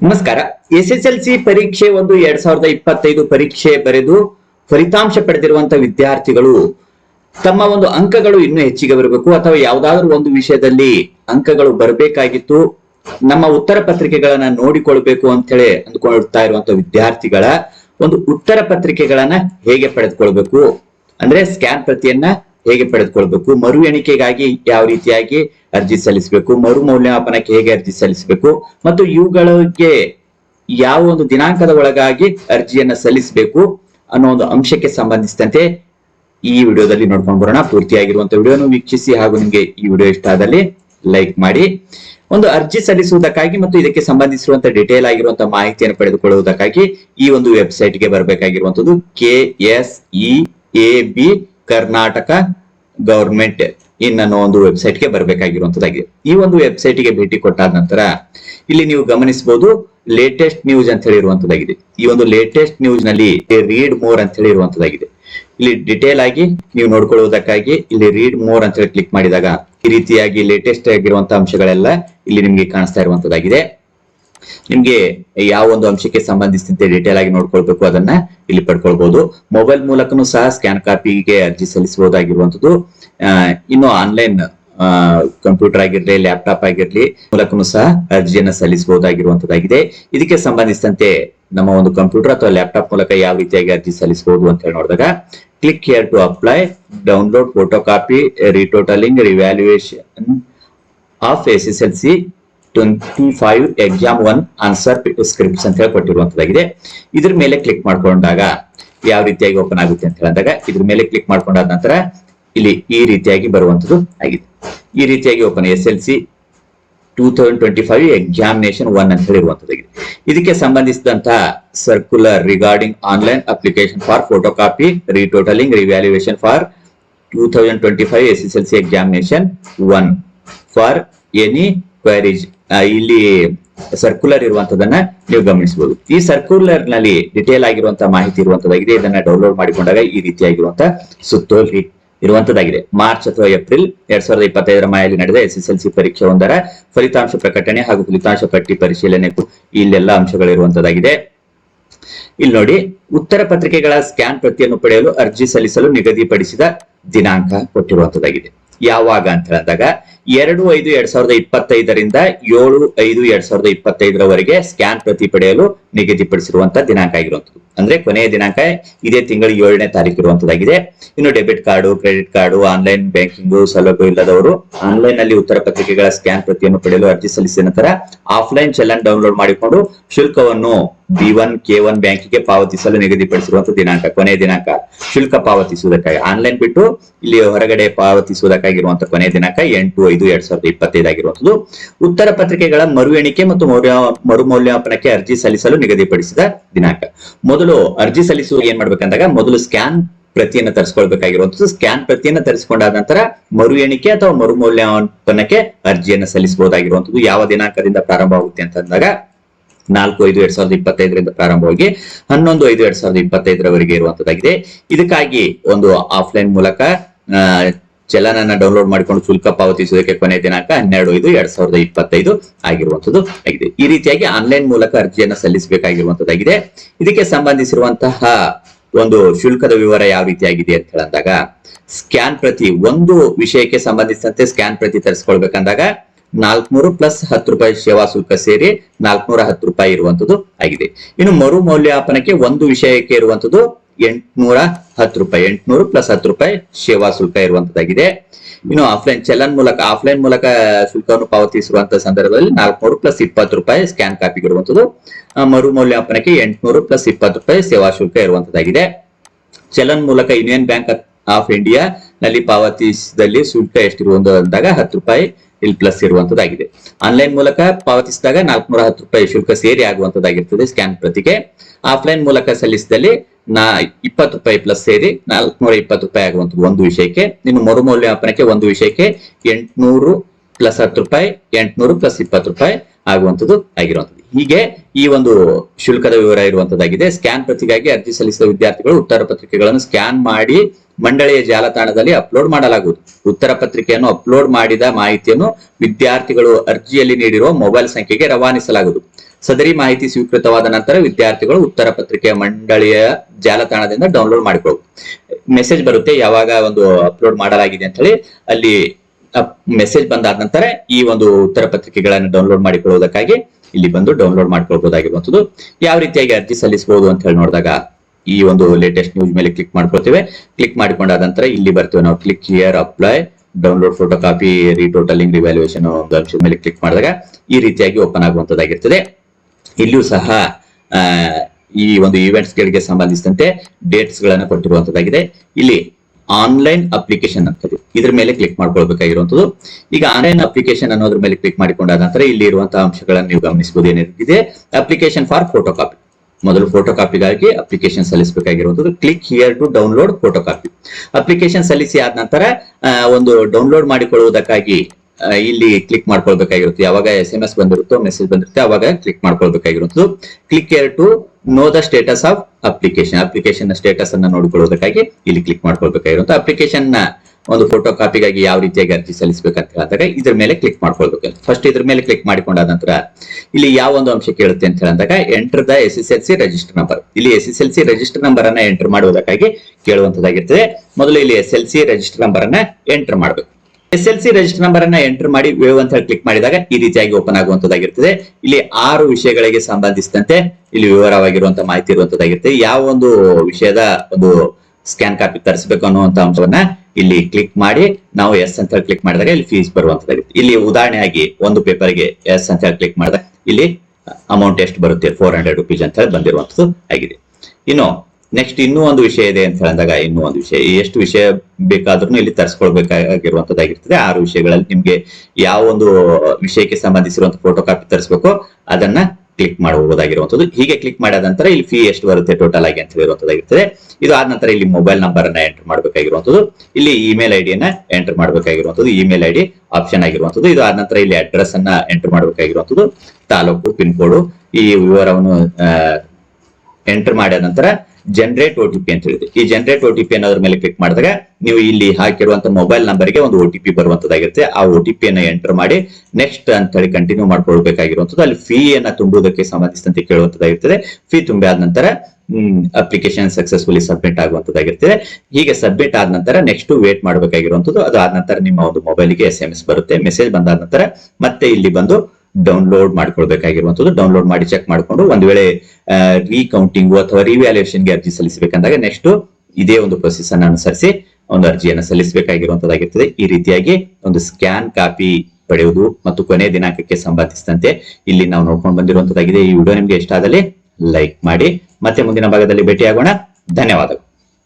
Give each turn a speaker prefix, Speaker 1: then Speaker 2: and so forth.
Speaker 1: ನಮಸ್ಕಾರ. S S L C ಪರೀಕ್ಷೆ ಒಂದು ಎರಡ್ ಸಾವಿರದ ಇಪ್ಪತ್ತೈದು ಪರೀಕ್ಷೆ ಬರೆದು ಫಲಿತಾಂಶ ಪಡೆದಿರುವಂತಹ ವಿದ್ಯಾರ್ಥಿಗಳು ತಮ್ಮ ಒಂದು ಅಂಕಗಳು ಇನ್ನೂ ಹೆಚ್ಚಿಗೆ ಬರಬೇಕು ಅಥವಾ ಯಾವುದಾದ್ರೂ ಒಂದು ವಿಷಯದಲ್ಲಿ ಅಂಕಗಳು ಬರಬೇಕಾಗಿತ್ತು, ನಮ್ಮ ಉತ್ತರ ಪತ್ರಿಕೆಗಳನ್ನ ನೋಡಿಕೊಳ್ಬೇಕು ಅಂತ ಹೇಳಿ ಅಂದ್ಕೊಳ್ತಾ ಇರುವಂತಹ ವಿದ್ಯಾರ್ಥಿಗಳ ಒಂದು ಉತ್ತರ ಪತ್ರಿಕೆಗಳನ್ನ ಹೇಗೆ ಪಡೆದುಕೊಳ್ಬೇಕು? ಅಂದ್ರೆ ಸ್ಕ್ಯಾನ್ ಪ್ರತಿಯನ್ನ ಹೇಗೆ ಪಡೆದುಕೊಳ್ಬೇಕು? ಮರು ಎಣಿಕೆಗಾಗಿ ಯಾವ ರೀತಿಯಾಗಿ? ಅರ್ಜಿ ಸಲ್ಲಿಸಬೇಕು ಮರು ಮೌಲ್ಯಮಾಪನಕ್ಕೆ ಹೇಗೆ ಅರ್ಜಿ ಸಲ್ಲಿಸಬೇಕು ಮತ್ತು ಇವುಗಳಿಗೆ ಯಾವ ಒಂದು ದಿನಾಂಕದ ಒಳಗಾಗಿ ಅರ್ಜಿಯನ್ನ ಸಲ್ಲಿಸಬೇಕು ಅನ್ನೋ ಒಂದು ಅಂಶಕ್ಕೆ ಸಂಬಂಧಿಸಿದಂತೆ ಈ ವಿಡಿಯೋದಲ್ಲಿ ನೋಡ್ಕೊಂಡು ಬರೋಣ. ಪೂರ್ತಿಯಾಗಿರುವಂತಹ ವಿಡಿಯೋನು ವೀಕ್ಷಿಸಿ ಹಾಗೂ ನಿಮಗೆ ಈ ವಿಡಿಯೋ ಇಷ್ಟ ಆದಲ್ಲಿ ಲೈಕ್ ಮಾಡಿ. ಒಂದು ಅರ್ಜಿ ಸಲ್ಲಿಸುವುದಕ್ಕಾಗಿ ಮತ್ತು ಇದಕ್ಕೆ ಸಂಬಂಧಿಸಿರುವಂತಹ ಡಿಟೇಲ್ ಆಗಿರುವಂತಹ ಮಾಹಿತಿಯನ್ನು ಪಡೆದುಕೊಳ್ಳುವುದಕ್ಕಾಗಿ ಈ ಒಂದು ವೆಬ್ಸೈಟ್ಗೆ ಬರಬೇಕಾಗಿರುವಂತದ್ದು K S E A B Karnataka government in ಅನ್ನೋ ಒಂದು ವೆಬ್ಸೈಟ್ಗೆ ಬರಬೇಕಾಗಿರುವಂತದ್ದಾಗಿದೆ. ಈ ಒಂದು ವೆಬ್ಸೈಟ್ಗೆ ಭೇಟಿ ಕೊಟ್ಟಾದ ನಂತರ ಇಲ್ಲಿ ನೀವು ಗಮನಿಸಬಹುದು ಲೇಟೆಸ್ಟ್ ನ್ಯೂಸ್ ಅಂತ ಹೇಳಿ ಇರುವಂತದ್ದಾಗಿದೆ. ಈ ಒಂದು ಲೇಟೆಸ್ಟ್ ನ್ಯೂಸ್ನಲ್ಲಿ ರೀಡ್ ಮೋರ್ ಅಂತ ಹೇಳಿ ಇರುವಂತದ್ದಾಗಿದೆ. ಇಲ್ಲಿ ಡಿಟೇಲ್ ಆಗಿ ನೀವು ನೋಡ್ಕೊಳ್ಳುವುದಕ್ಕಾಗಿ ಇಲ್ಲಿ ರೀಡ್ ಮೋರ್ ಅಂತ ಹೇಳಿ ಕ್ಲಿಕ್ ಮಾಡಿದಾಗ ಈ ರೀತಿಯಾಗಿ ಲೇಟೆಸ್ಟ್ ಆಗಿರುವಂತಹ ಅಂಶಗಳೆಲ್ಲ ಇಲ್ಲಿ ನಿಮಗೆ ಕಾಣಿಸ್ತಾ ಇರುವಂತದ್ದಾಗಿದೆ. ನಿಮ್ಗೆ ಯಾವ ಒಂದು ಅಂಶಕ್ಕೆ ಸಂಬಂಧಿಸಿದಂತೆ ಡೀಟೇಲ್ ಆಗಿ ನೋಡ್ಕೊಳ್ಬೇಕು ಅದನ್ನ ಇಲ್ಲಿ ಪಡ್ಕೊಳ್ಬಹುದು ಮೊಬೈಲ್ ಮೂಲಕನು ಸಹ ಸ್ಕ್ಯಾನ್ ಕಾಪಿಗೆ ಅರ್ಜಿ ಸಲ್ಲಿಸಬಹುದಾಗಿರುವಂತದ್ದು ಇನ್ನು ಆನ್ಲೈನ್ ಕಂಪ್ಯೂಟರ್ ಆಗಿರ್ಲಿ ಲ್ಯಾಪ್ಟಾಪ್ ಆಗಿರ್ಲಿ ಮೂಲಕನು ಸಹ ಅರ್ಜಿಯನ್ನ ಸಲ್ಲಿಸಬಹುದಾಗಿರುವಂತದ್ದಾಗಿದೆ ಇದಕ್ಕೆ ಸಂಬಂಧಿಸಿದಂತೆ ನಮ್ಮ ಒಂದು ಕಂಪ್ಯೂಟರ್ ಅಥವಾ ಲ್ಯಾಪ್ಟಾಪ್ ಮೂಲಕ ಯಾವ ರೀತಿಯಾಗಿ ಅರ್ಜಿ ಸಲ್ಲಿಸಬಹುದು ಅಂತ ಹೇಳಿ ನೋಡಿದಾಗ click here to apply download photo copy retotalling revaluation of S S L C twenty five exam one answer scripts ಅಂತ ಹೇಳಿ ಕೊಟ್ಟಿರುವಂತದ್ದಾಗಿದೆ ಇದ್ರ ಮೇಲೆ ಕ್ಲಿಕ್ ಮಾಡ್ಕೊಂಡಾಗ ಯಾವ ರೀತಿಯಾಗಿ ಓಪನ್ ಆಗುತ್ತೆ ಅಂತ ಹೇಳಿದಾಗ, ಇದ್ರ ಮೇಲೆ ಕ್ಲಿಕ್ ಮಾಡ್ಕೊಂಡಾದ ನಂತರ ಇಲ್ಲಿ ಈ ರೀತಿಯಾಗಿ ಬರುವಂತದ್ದು ಆಗಿದೆ. ಈ ರೀತಿಯಾಗಿ open S L C two thousand twenty five examination one ಅಂತ ಹೇಳಿರುವಂತದ್ದಾಗಿದೆ ಇದಕ್ಕೆ ಸಂಬಂಧಿಸಿದಂತಹ circular regarding online application for photo copy retotalling revaluation for two thousand twenty five S S L C examination one for any queries ಇಲ್ಲಿ circular ಇರುವಂತದನ್ನ ನೀವು ಗಮನಿಸಬಹುದು. ಈ ಸರ್ಕ್ಯುಲರ್ನಲ್ಲಿ detail ಆಗಿರುವಂತಹ ಮಾಹಿತಿ ಇರುವಂತದಾಗಿದೆ. ಇದನ್ನ ಡೌನ್ಲೋಡ್ ಮಾಡಿಕೊಂಡಾಗ ಈ ರೀತಿಯಾಗಿರುವಂತಹ ಸುತ್ತೋಲೆ ಇರುವಂತದ್ದಾಗಿದೆ ಮಾರ್ಚ್ ಅಥವಾ ಏಪ್ರಿಲ್ ಎರಡ್ ಸಾವಿರದ ಇಪ್ಪತ್ತೈದರ ಮಾಯಲ್ಲಿ ನಡೆದ ಎಸ್ ಎಸ್ ಎಲ್ ಸಿ ಪರೀಕ್ಷೆ ಒಂದರ ಫಲಿತಾಂಶ ಪ್ರಕಟಣೆ ಹಾಗೂ ಫಲಿತಾಂಶ ಪಟ್ಟಿ ಪರಿಶೀಲನೆ ಇಲ್ಲೆಲ್ಲ ಅಂಶಗಳಿರುವಂತದ್ದಾಗಿದೆ ಇಲ್ಲಿ ನೋಡಿ, ಉತ್ತರ ಪತ್ರಿಕೆಗಳ ಸ್ಕ್ಯಾನ್ ಪ್ರತಿಯನ್ನು ಪಡೆಯಲು ಅರ್ಜಿ ಸಲ್ಲಿಸಲು ನಿಗದಿಪಡಿಸಿದ ದಿನಾಂಕ ಕೊಟ್ಟಿರುವಂತದಾಗಿದೆ. ಯಾವಾಗ ಅಂತ ಹೇಳಿದಾಗ ಎರಡು ಐದು ಎರಡ್ ಸಾವಿರದ ಇಪ್ಪತ್ತೈದರಿಂದ ಏಳು ಐದು ಎರಡ್ ಸಾವಿರದ ಇಪ್ಪತ್ತೈದರವರೆಗೆ ಸ್ಕ್ಯಾನ್ ಪ್ರತಿ ಪಡೆಯಲು ನಿಗದಿಪಡಿಸಿರುವಂತಹ ದಿನಾಂಕ ಆಗಿರುವಂತದ್ದು ಅಂದ್ರೆ ಕೊನೆಯ ದಿನಾಂಕ ಇದೇ ತಿಂಗಳ ಏಳನೇ ತಾರೀಕು ಇರುವಂತದ್ದಾಗಿದೆ. ಇನ್ನು debit card, credit card, online banking ಸೌಲಭ್ಯ ಇಲ್ಲದವರು ಆನ್ಲೈನ್ನಲ್ಲಿ ಉತ್ತರ ಪತ್ರಿಕೆಗಳ ಸ್ಕ್ಯಾನ್ ಪ್ರತಿಯನ್ನು ಪಡೆಯಲು ಅರ್ಜಿ ಸಲ್ಲಿಸಿದ ನಂತರ ಆಫ್ಲೈನ್ ಚಲನ್ ಡೌನ್ಲೋಡ್ ಮಾಡಿಕೊಂಡು ಶುಲ್ಕವನ್ನು ಬಿ ಒನ್, ಕೆ ಒನ್ ಬ್ಯಾಂಕಿಗೆ ಪಾವತಿಸಲು ನಿಗದಿಪಡಿಸಿರುವಂತಹ ದಿನಾಂಕ, ಕೊನೆಯ ದಿನಾಂಕ ಶುಲ್ಕ ಪಾವತಿಸುವುದಕ್ಕಾಗಿ. ಆನ್ಲೈನ್ ಬಿಟ್ಟು ಇಲ್ಲಿ ಹೊರಗಡೆ ಪಾವತಿಸುವುದಕ್ಕಾಗಿರುವಂತಹ ಕೊನೆಯ ದಿನಾಂಕ ಎಂಟು ಐದು ಎರಡ್ ಸಾವಿರದ ಇಪ್ಪತ್ತೈದಾಗಿರುವಂತದ್ದು ಉತ್ತರ ಪತ್ರಿಕೆಗಳ ಮರು ಎಣಿಕೆ ಮತ್ತು ಮೌಲ್ಯ, ಮರುಮೌಲ್ಯಾಪನಕ್ಕೆ ಅರ್ಜಿ ಸಲ್ಲಿಸಲು ನಿಗದಿಪಡಿಸಿದ ದಿನಾಂಕ. ಮೊದಲು ಅರ್ಜಿ ಸಲ್ಲಿಸುವ ಏನ್ ಮಾಡ್ಬೇಕಂದಾಗ ಮೊದಲು ಸ್ಕ್ಯಾನ್ ಪ್ರತಿಯನ್ನು ತರಿಸ್ಕೊಳ್ಬೇಕಾಗಿರುವಂತದ್ದು ಸ್ಕ್ಯಾನ್ ಪ್ರತಿಯನ್ನು ತರಿಸಿಕೊಂಡಾದ ನಂತರ ಮರು ಎಣಿಕೆ ಅಥವಾ ಮರುಮೌಲ್ಯಮಾಪನಕ್ಕೆ ಅರ್ಜಿಯನ್ನು ಸಲ್ಲಿಸಬಹುದಾಗಿರುವಂತದ್ದು ಯಾವ ದಿನಾಂಕದಿಂದ ಪ್ರಾರಂಭವಾಗುತ್ತೆ ಅಂತ ಅಂದಾಗ ನಾಲ್ಕು, ಐದು, ಎರಡ್ ಸಾವಿರದ ಇಪ್ಪತ್ತೈದರಿಂದ ಪ್ರಾರಂಭವಾಗಿ ಹನ್ನೊಂದು, ಐದು, ಎರಡ್ ಸಾವಿರದ ಇಪ್ಪತ್ತೈದರವರೆಗೆ ಇರುವಂತದ್ದಾಗಿದೆ ಇದಕ್ಕಾಗಿ ಒಂದು ಆಫ್ಲೈನ್ ಮೂಲಕ ಚಲನನ್ನ ಡೌನ್ಲೋಡ್ ಮಾಡಿಕೊಂಡು ಶುಲ್ಕ ಪಾವತಿಸುವುದಕ್ಕೆ ಕೊನೆಯ ದಿನಾಂಕ ಹನ್ನೆರಡು ಐದು, ಎರಡ್ ಸಾವಿರದ ಇಪ್ಪತ್ತೈದು ಆಗಿರುವಂತದ್ದು ಆಗಿದೆ. ಈ ರೀತಿಯಾಗಿ ಆನ್ಲೈನ್ ಮೂಲಕ ಅರ್ಜಿಯನ್ನ ಸಲ್ಲಿಸಬೇಕಾಗಿರುವಂತದ್ದಾಗಿದೆ ಇದಕ್ಕೆ ಸಂಬಂಧಿಸಿರುವಂತಹ ಒಂದು ಶುಲ್ಕದ ವಿವರ ಯಾವ ರೀತಿಯಾಗಿದೆ ಅಂತ ಹೇಳಿದಾಗ ಸ್ಕ್ಯಾನ್ ಪ್ರತಿ ಒಂದು ವಿಷಯಕ್ಕೆ ಸಂಬಂಧಿಸಿದಂತೆ ಸ್ಕ್ಯಾನ್ ಪ್ರತಿ ತರಿಸ್ಕೊಳ್ಬೇಕಂದಾಗ ನಾಲ್ಕುನೂರು ಪ್ಲಸ್ ಹತ್ತು ರೂಪಾಯಿ ಸೇವಾ ಶುಲ್ಕ ಸೇರಿ ನಾಲ್ಕುನೂರ ಹತ್ತು ರೂಪಾಯಿ ಇರುವಂತದ್ದು ಆಗಿದೆ. ಇನ್ನು ಮರು ಮೌಲ್ಯಮಾಪನಕ್ಕೆ ಒಂದು ವಿಷಯಕ್ಕೆ ಇರುವಂತದ್ದು ಎಂಟ್ನೂರ ಹತ್ತು ರೂಪಾಯಿ, ಎಂಟ್ನೂರು ಪ್ಲಸ್ ಹತ್ತು ರೂಪಾಯಿ ಸೇವಾ ಶುಲ್ಕ ಇರುವಂತದ್ದಾಗಿದೆ. ಇನ್ನು ಆಫ್ಲೈನ್ ಚಲನ್ ಮೂಲಕ ಆಫ್ಲೈನ್ ಮೂಲಕ ಶುಲ್ಕವನ್ನು ಪಾವತಿಸಿರುವಂತಹ ಸಂದರ್ಭದಲ್ಲಿ ನಾಲ್ಕುನೂರು ಪ್ಲಸ್ ಇಪ್ಪತ್ತು ರೂಪಾಯಿ ಸ್ಕ್ಯಾನ್ ಕಾಪಿ ಇರುವಂತದ್ದು ಮರು ಮೌಲ್ಯಮಾಪನಕ್ಕೆ ಎಂಟ್ನೂರು ಪ್ಲಸ್ ಇಪ್ಪತ್ತು ರೂಪಾಯಿ ಸೇವಾ ಶುಲ್ಕ ಇರುವಂತದ್ದಾಗಿದೆ. ಚಲನ್ ಮೂಲಕ ಯೂನಿಯನ್ ಬ್ಯಾಂಕ್ ಆಫ್ ಇಂಡಿಯಾ ನಲ್ಲಿ ಪಾವತಿಸಿದಲ್ಲಿ ಶುಲ್ಕ ಎಷ್ಟಿರುವುದು ಅಂದಾಗ ಹತ್ತು ರೂಪಾಯಿ ಇಲ್ಲಿ ಪ್ಲಸ್ ಇರುವಂತದ್ದಾಗಿದೆ. ಆನ್ಲೈನ್ ಮೂಲಕ ಪಾವತಿಸಿದಾಗ ನಾಲ್ಕುನೂರ ಹತ್ತು ರೂಪಾಯಿ ಶುಲ್ಕ ಸೇರಿ ಆಗುವಂತದ್ದಾಗಿರ್ತದೆ ಸ್ಕ್ಯಾನ್ ಪ್ರತಿಗೆ. ಆಫ್ಲೈನ್ ಮೂಲಕ ಸಲ್ಲಿಸಿದಲ್ಲಿ ನಾ ಇಪ್ಪತ್ತು ರೂಪಾಯಿ ಪ್ಲಸ್ ಸೇರಿ ನಾಲ್ಕುನೂರ ಇಪ್ಪತ್ತು ರೂಪಾಯಿ ಆಗುವಂತ ಒಂದು ವಿಷಯಕ್ಕೆ. ನಿಮ್ಮ ಮರುಮೌಲ್ಯಮಾಪನಕ್ಕೆ ಒಂದು ವಿಷಯಕ್ಕೆ ಎಂಟ್ನೂರು ಪ್ಲಸ್ ಹತ್ತು ರೂಪಾಯಿ, ಎಂಟುನೂರು ಪ್ಲಸ್ ಇಪ್ಪತ್ತು ರೂಪಾಯಿ ಆಗುವಂತದ್ದು ಆಗಿರುವಂಥದ್ದು. ಹೀಗೆ ಈ ಒಂದು ಶುಲ್ಕದ ವಿವರ ಇರುವಂತದ್ದಾಗಿದೆ ಸ್ಕ್ಯಾನ್ ಪ್ರತಿಗಾಗಿ ಅರ್ಜಿ ಸಲ್ಲಿಸಿದ ವಿದ್ಯಾರ್ಥಿಗಳು ಉತ್ತರ ಪತ್ರಿಕೆಗಳನ್ನು ಸ್ಕ್ಯಾನ್ ಮಾಡಿ ಮಂಡಳಿಯ ಜಾಲತಾಣದಲ್ಲಿ ಅಪ್ಲೋಡ್ ಮಾಡಲಾಗುವುದು. ಉತ್ತರ ಪತ್ರಿಕೆಯನ್ನು ಅಪ್ಲೋಡ್ ಮಾಡಿದ ಮಾಹಿತಿಯನ್ನು ವಿದ್ಯಾರ್ಥಿಗಳು ಅರ್ಜಿಯಲ್ಲಿ ನೀಡಿರುವ ಮೊಬೈಲ್ ಸಂಖ್ಯೆಗೆ ರವಾನಿಸಲಾಗುವುದು. ಸದರಿ ಮಾಹಿತಿ ಸ್ವೀಕೃತವಾದ ನಂತರ ವಿದ್ಯಾರ್ಥಿಗಳು ಉತ್ತರ ಪತ್ರಿಕೆಯ ಮಂಡಳಿಯ ಜಾಲತಾಣದಿಂದ ಡೌನ್ಲೋಡ್ ಮಾಡಿಕೊಳ್ಳಬಹುದು ಮೆಸೇಜ್ ಬರುತ್ತೆ, ಯಾವಾಗ ಒಂದು ಅಪ್ಲೋಡ್ ಮಾಡಲಾಗಿದೆ ಅಂತ ಹೇಳಿ ಅಲ್ಲಿ ಮೆಸೇಜ್ ಬಂದಾದ ನಂತರ ಈ ಒಂದು ಉತ್ತರ ಪತ್ರಿಕೆಗಳನ್ನು ಡೌನ್ಲೋಡ್ ಮಾಡಿಕೊಳ್ಳುವುದಕ್ಕಾಗಿ ಇಲ್ಲಿ ಬಂದು ಡೌನ್ಲೋಡ್ ಮಾಡ್ಕೊಳ್ಬಹುದಾಗಿರುವಂತದ್ದು ಯಾವ ರೀತಿಯಾಗಿ ಅರ್ಜಿ ಸಲ್ಲಿಸಬಹುದು ಅಂತ ಹೇಳಿ ನೋಡಿದಾಗ ಈ ಒಂದು ಲೇಟೆಸ್ಟ್ ನ್ಯೂಸ್ ಮೇಲೆ ಕ್ಲಿಕ್ ಮಾಡ್ಕೊಳ್ತೇವೆ. ಕ್ಲಿಕ್ ಮಾಡಿಕೊಂಡಾದ ನಂತರ ಇಲ್ಲಿ ಬರ್ತೇವೆ ನಾವು. Click here apply download photo copy retotalling revaluation ಮೇಲೆ ಕ್ಲಿಕ್ ಮಾಡಿದಾಗ ಈ ರೀತಿಯಾಗಿ ಓಪನ್ ಆಗುವಂತದ್ದಾಗಿರ್ತದೆ ಇಲ್ಲಿಯೂ ಸಹ ಈ ಒಂದು ಇವೆಂಟ್ಸ್ ಗಳಿಗೆ ಸಂಬಂಧಿಸಿದಂತೆ ಡೇಟ್ಸ್ ಗಳನ್ನ ಕೊಟ್ಟಿರುವಂತದ್ದಾಗಿದೆ. ಇಲ್ಲಿ ಆನ್ಲೈನ್ ಅಪ್ಲಿಕೇಶನ್ ಅಂತದ್ದು. ಇದ್ರ ಮೇಲೆ ಕ್ಲಿಕ್ ಮಾಡ್ಕೊಳ್ಬೇಕಾಗಿರುವಂತದ್ದು. ಈಗ ಆನ್ಲೈನ್ ಅಪ್ಲಿಕೇಶನ್ ಅನ್ನೋದ್ರ ಮೇಲೆ ಕ್ಲಿಕ್ ಮಾಡಿಕೊಂಡಾದ ನಂತರ ಇಲ್ಲಿ ಇರುವಂತಹ ಅಂಶಗಳನ್ನು ನೀವು ಗಮನಿಸಬಹುದು. ಏನಿದೆ? ಅಪ್ಲಿಕೇಶನ್ ಫಾರ್ ಫೋಟೋ ಕಾಪಿ ಮೊದಲು ಫೋಟೋ ಕಾಪಿಗಾಗಿ application ಸಲ್ಲಿಸಬೇಕಾಗಿರುವಂತದ್ದು. Click here to download photo copy application ಸಲ್ಲಿಸಿ ಆದ ನಂತರ ಒಂದು ಡೌನ್ಲೋಡ್ ಮಾಡಿಕೊಳ್ಳುವುದಕ್ಕಾಗಿ ಇಲ್ಲಿ ಕ್ಲಿಕ್ ಮಾಡ್ಕೊಳ್ಬೇಕಾಗಿರುತ್ತೆ. ಯಾವಾಗ ಎಸ್ ಎಂ ಎಸ್ ಬಂದಿರುತ್ತೋ ಮೆಸೇಜ್ ಬಂದಿರುತ್ತೆ, ಅವಾಗ click ಮಾಡ್ಕೊಳ್ಬೇಕಾಗಿರುತ್ತೆ click here to know the status of application application status ಅನ್ನ ನೋಡಿಕೊಳ್ಳುವುದಕ್ಕಾಗಿ ಇಲ್ಲಿ ಕ್ಲಿಕ್ ಮಾಡ್ಕೊಳ್ಬೇಕಾಗಿರುತ್ತೆ ಅಪ್ಲಿಕೇಶನ್ನ ಒಂದು ಫೋಟೋ ಕಾಪಿಗಾಗಿ ಯಾವ ರೀತಿಯಾಗಿ ಅರ್ಜಿ ಸಲ್ಲಿಸಬೇಕಂತ ಹೇಳಿದಾಗ ಇದ್ರ ಮೇಲೆ ಕ್ಲಿಕ್ ಮಾಡ್ಕೊಳ್ಬೇಕು ಫಸ್ಟ್ ಇದ್ರ ಮೇಲೆ ಕ್ಲಿಕ್ ಮಾಡಿಕೊಂಡ ನಂತರ ಇಲ್ಲಿ ಯಾವ ಒಂದು ಅಂಶ ಕೇಳುತ್ತೆ ಅಂತ ಹೇಳಿದಾಗ enter the S S L C register number ಇಲ್ಲಿ S S L C register number ಅನ್ನ ಎಂಟರ್ ಮಾಡುವುದಕ್ಕಾಗಿ ಕೇಳುವಂತದ್ದಾಗಿರ್ತದೆ ಮೊದಲು ಇಲ್ಲಿ S L C register number ಅನ್ನ ಎಂಟರ್ ಮಾಡಬೇಕು. S L C register number ಅನ್ನ ಎಂಟರ್ ಮಾಡಿ ವೇವ್ ಅಂತ ಕ್ಲಿಕ್ ಮಾಡಿದಾಗ ಈ ರೀತಿಯಾಗಿ ಓಪನ್ ಆಗುವಂತದ್ದಾಗಿರ್ತದೆ. ಇಲ್ಲಿ ಆರು ವಿಷಯಗಳಿಗೆ ಸಂಬಂಧಿಸಿದಂತೆ ಇಲ್ಲಿ ವಿವರವಾಗಿರುವಂತಹ ಮಾಹಿತಿ ಇರುವಂತದ್ದಾಗಿರ್ತದೆ. ಯಾವ ಒಂದು ವಿಷಯದ ಒಂದು ಸ್ಕ್ಯಾನ್ ಕಾಪಿ ತರಿಸಬೇಕು ಅನ್ನುವಂತ ಅಂಶವನ್ನ ಇಲ್ಲಿ ಕ್ಲಿಕ್ ಮಾಡಿ, ನಾವು ಎಸ್ ಅಂತ ಹೇಳಿ ಕ್ಲಿಕ್ ಮಾಡಿದಾಗ ಇಲ್ಲಿ ಫೀಸ್ ಬರುವಂತದ್ದಾಗಿರುತ್ತೆ ಇಲ್ಲಿ ಉದಾಹರಣೆಯಾಗಿ ಒಂದು ಪೇಪರ್ಗೆ ಎಸ್ ಅಂತ ಕ್ಲಿಕ್ ಮಾಡಿದಾಗ ಇಲ್ಲಿ ಅಮೌಂಟ್ ಎಷ್ಟು ಬರುತ್ತೆ? ಫೋರ್ ಹಂಡ್ರೆಡ್ ರುಪೀಸ್ ಅಂತ ಬಂದಿರುವಂತದ್ದು ಆಗಿದೆ. ಇನ್ನು ನೆಕ್ಸ್ಟ್ ಇನ್ನೂ ಒಂದು ವಿಷಯ ಇದೆ ಅಂತ ಹೇಳಿದಾಗ ಇನ್ನೂ ಒಂದು ವಿಷಯ. ಎಷ್ಟು ವಿಷಯ ಬೇಕಾದ್ರೂ ಇಲ್ಲಿ ತರಿಸ್ಕೊಳ್ಬೇಕಾಗಿರುವಂತದ್ದಾಗಿರ್ತದೆ ಆರು ವಿಷಯಗಳಲ್ಲಿ ನಿಮ್ಗೆ ಯಾವ ಒಂದು ವಿಷಯಕ್ಕೆ ಸಂಬಂಧಿಸಿರುವಂತ ಫೋಟೋ ಕಾಪಿ ತರಿಸ್ಬೇಕು ಅದನ್ನ ಕ್ಲಿಕ್ ಮಾಡಬಹುದಾಗಿರುವಂತದ್ದು ಹೀಗೆ ಕ್ಲಿಕ್ ಮಾಡಿದ ನಂತರ ಇಲ್ಲಿ ಫೀ ಎಷ್ಟು ಬರುತ್ತೆ ಟೋಟಲ್ ಆಗಿ ಅಂತ ಹೇಳಿರುವಂತದ್ದಾಗಿರ್ತದೆ ಇದು ಆದ ನಂತರ ಇಲ್ಲಿ ಮೊಬೈಲ್ ನಂಬರ್ ಅನ್ನ ಎಂಟರ್ ಮಾಡಬೇಕಾಗಿರುವಂತದ್ದು ಇಲ್ಲಿ ಇಮೇಲ್ ಐಡಿಯನ್ನ ಎಂಟರ್ ಮಾಡಬೇಕಾಗಿರುವಂತದ್ದು ಇಮೇಲ್ ಐಡಿ ಆಪ್ಷನ್ ಆಗಿರುವಂತದ್ದು ಇದು ಆದ ನಂತರ ಇಲ್ಲಿ ಅಡ್ರೆಸ್ ಅನ್ನ ಎಂಟರ್ ಮಾಡಬೇಕಾಗಿರುವಂತದ್ದು ತಾಲೂಕು ಪಿನ್ ಕೋಡ್ ಈ ವಿವರವನ್ನು ಎಂಟರ್ ಮಾಡಿದ ನಂತರ ಜನರೇಟ್ ಒ ಟಿ ಪಿ ಅಂತ ಹೇಳಿದೆ. ಈ ಜನರೇಟ್ ಒ ಟಿ ಪಿ ಅನ್ನೋದ್ರ ಮೇಲೆ ಕ್ಲಿಕ್ ಮಾಡಿದಾಗ ನೀವು ಇಲ್ಲಿ ಹಾಕಿರುವಂತ ಮೊಬೈಲ್ ನಂಬರ್ಗೆ ಒಂದು ಒ ಟಿ ಪಿ ಬರುವಂತದ್ದಾಗಿರುತ್ತೆ. ಆ ಒ ಟಿ ಪಿ ಅನ್ನ ಎಂಟರ್ ಮಾಡಿ ನೆಕ್ಸ್ಟ್ ಅಂತ ಹೇಳಿ ಕಂಟಿನ್ಯೂ ಮಾಡ್ಕೊಳ್ಬೇಕಾಗಿರುವಂತದ್ದು. ಅಲ್ಲಿ ಫೀ ಅನ್ನ ತುಂಬುವುದಕ್ಕೆ ಸಂಬಂಧಿಸಿದಂತೆ ಕೇಳುವಂತದ್ದಾಗಿರ್ತದೆ. ಫೀ ತುಂಬಿ ಆದ ನಂತರ ಅಪ್ಲಿಕೇಶನ್ ಸಕ್ಸಸ್ಫುಲಿ ಸಬ್ಮಿಟ್ ಆಗುವಂತದ್ದಾಗಿರ್ತದೆ. ಹೀಗೆ ಸಬ್ಮಿಟ್ ಆದ ನಂತರ ನೆಕ್ಸ್ಟ್ ವೇಟ್ ಮಾಡಬೇಕಾಗಿರುವಂತದ್ದು. ಅದು ಆದ ನಂತರ ನಿಮ್ಮ ಒಂದು ಮೊಬೈಲ್ಗೆ ಎಸ್ ಎಂ ಎಸ್ ಬರುತ್ತೆ. ಮೆಸೇಜ್ ಬಂದಾದ ನಂತರ ಮತ್ತೆ ಇಲ್ಲಿ ಬಂದು ಡೌನ್ಲೋಡ್ ಮಾಡ್ಕೊಳ್ಬೇಕಾಗಿರುವಂತದ್ದು ಡೌನ್ಲೋಡ್ ಮಾಡಿ ಚೆಕ್ ಮಾಡಿಕೊಂಡು ಒಂದ್ ವೇಳೆ ರೀಕೌಂಟಿಂಗ್ ಅಥವಾ ರಿವ್ಯಾಲ್ಯೂಯೇಷನ್ಗೆ ಅರ್ಜಿ ಸಲ್ಲಿಸಬೇಕಂದಾಗ ನೆಕ್ಸ್ಟ್ ಇದೇ ಒಂದು ಪ್ರೊಸೆಸ್ ಅನ್ನು ಅನುಸರಿಸಿ ಒಂದು ಅರ್ಜಿಯನ್ನು ಸಲ್ಲಿಸಬೇಕಾಗಿರುವಂತದ್ದಾಗಿರ್ತದೆ ಈ ರೀತಿಯಾಗಿ ಒಂದು ಸ್ಕ್ಯಾನ್ ಕಾಪಿ ಪಡೆಯುವುದು ಮತ್ತು ಕೊನೆ ದಿನಾಂಕಕ್ಕೆ ಸಂಬಂಧಿಸಿದಂತೆ ಇಲ್ಲಿ ನಾವು ನೋಡ್ಕೊಂಡು ಬಂದಿರುವಂತದ್ದಾಗಿದೆ ಈ ವಿಡಿಯೋ ನಿಮ್ಗೆ ಇಷ್ಟ ಆದಲ್ಲಿ ಲೈಕ್ ಮಾಡಿ. ಮತ್ತೆ ಮುಂದಿನ ಭಾಗದಲ್ಲಿ ಭೇಟಿಯಾಗೋಣ. ಧನ್ಯವಾದಗಳು.